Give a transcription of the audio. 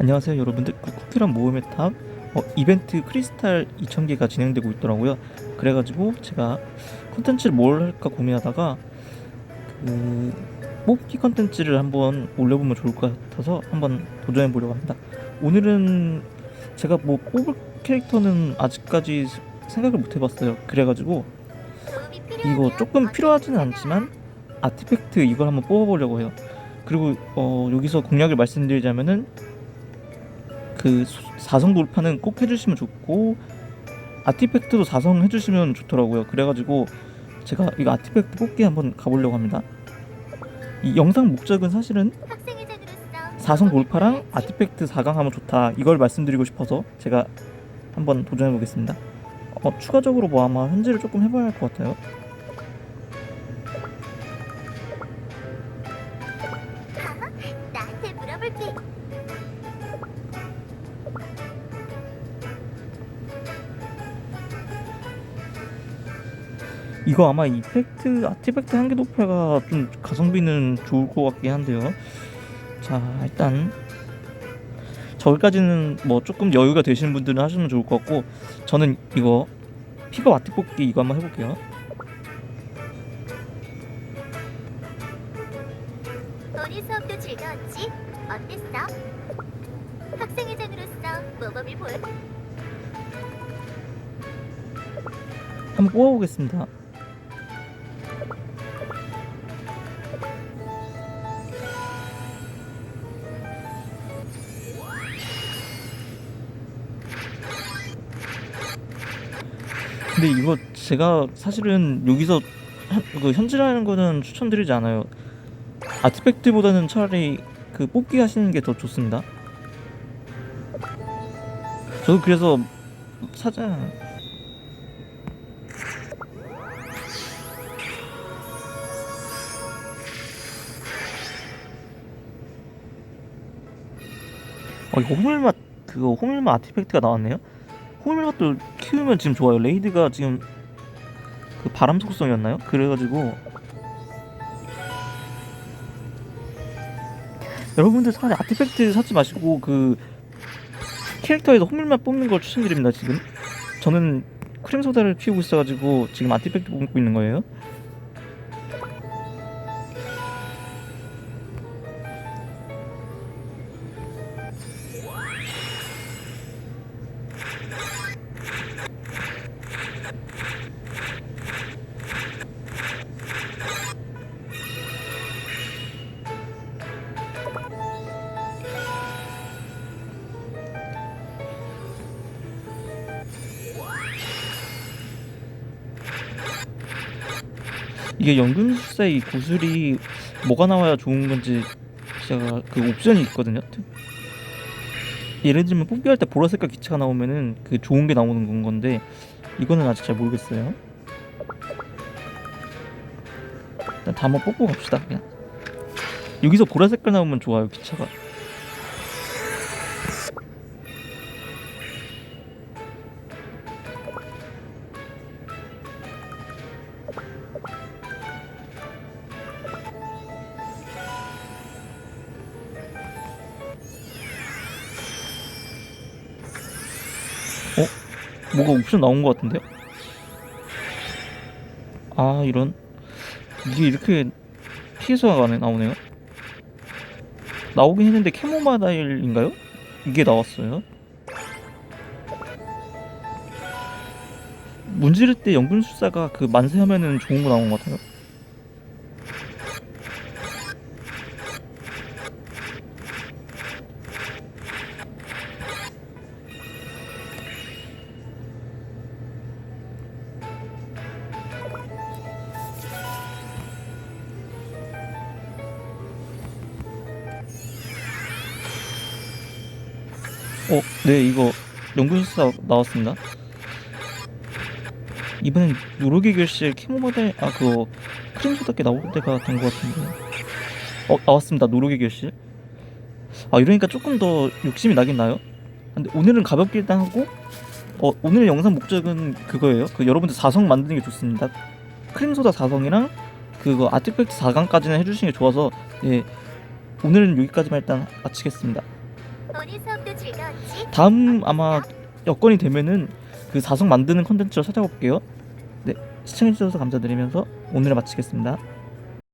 안녕하세요 여러분들. 그 쿠키란 모험의 탑. 어, 이벤트 크리스탈 2000개가 진행되고 있더라고요. 그래가지고 제가 컨텐츠를 뭘 할까 고민하다가 그 뽑기 컨텐츠를 한번 올려보면 좋을 것 같아서 한번 도전해 보려고 합니다. 오늘은 제가 뭐 뽑을 캐릭터는 아직까지 생각을 못 해봤어요. 그래가지고 이거 조금 필요하지는 않지만 아티팩트 이걸 한번 뽑아보려고 해요. 그리고 어, 여기서 공략을 말씀드리자면은 그 사성 돌파는 꼭 해주시면 좋고 아티팩트도 사성 해주시면 좋더라고요. 그래가지고 제가 이거 아티팩트 뽑기 한번 가보려고 합니다. 이 영상 목적은 사실은 사성 돌파랑 아티팩트 4강 하면 좋다 이걸 말씀드리고 싶어서 제가 한번 도전해 보겠습니다. 어, 추가적으로 뭐 아마 현질을 조금 해봐야 할 것 같아요. 나한테 물어볼게. 이거 아마 이펙트 아티팩트 한개 도파가 좀 가성비는 좋을 것 같긴 한데요. 자 일단 저기까지는 뭐 조금 여유가 되시는 분들은 하시면 좋을 것 같고 저는 이거 피버 아티 뽑기 이거 한번 해볼게요. 우리 수업도 즐거웠지? 어땠어? 학생회장으로서 모범을 보여. 한번 뽑아보겠습니다. 근데 이거 제가 사실은 여기서 현- 그 현질하는 거는 추천드리지 않아요. 아티팩트보다는 차라리 그 뽑기 하시는 게 더 좋습니다. 저도 그래서 사자 어, 이거 호밀맛 그거 호밀맛 아티팩트가 나왔네요. 호밀맛도 키우면 지금 좋아요. 레이드가 지금 그 바람 속성이었나요? 그래가지고 여러분들 차라리 아티팩트 사지 마시고 그 캐릭터에서 호밀맛 뽑는 걸 추천드립니다. 지금 저는 크림 소다를 키우고 있어가지고 지금 아티팩트 뽑고 있는 거예요. 이게 연금술사의 이 구슬이 뭐가 나와야 좋은 건지 제가 그 옵션이 있거든요. 예를 들면 뽑기 할 때 보라색깔 기체가 나오면은 그 좋은 게 나오는 건 건데 이거는 아직 잘 모르겠어요. 일단 다 한번 뽑고 갑시다 그냥. 여기서 보라색깔 나오면 좋아요 기차가. 뭐가 옵션 나온 것 같은데요? 아 이런 이게 이렇게 피해서가 나- 나오네요. 나오긴 했는데 캐모마다일인가요? 이게 나왔어요. 문지를 때 연금술사가 그 만세하면은 좋은 거 나온 것 같아요. 어, 네, 이거 연구술사 나왔습니다. 이번엔 요로기 결실 캐모마델 아 그거 크림소답게 나올 때가 된 것 같은데. 어 나왔습니다. 노로기 결실. 아 이러니까 조금 더 욕심이 나긴 나요. 근데 오늘은 가볍게 일단 하고 어 오늘 영상 목적은 그거예요. 그 여러분들 4성 만드는 게 좋습니다. 크림소다 4성이랑 그거 아티팩트 4강까지는 해주시는 게 좋아서 예 오늘은 여기까지만 일단 마치겠습니다. 다음 아마 여건이 되면은 그 사성 만드는 컨텐츠로 찾아볼게요. 네, 시청해주셔서 감사드리면서 오늘을 마치겠습니다.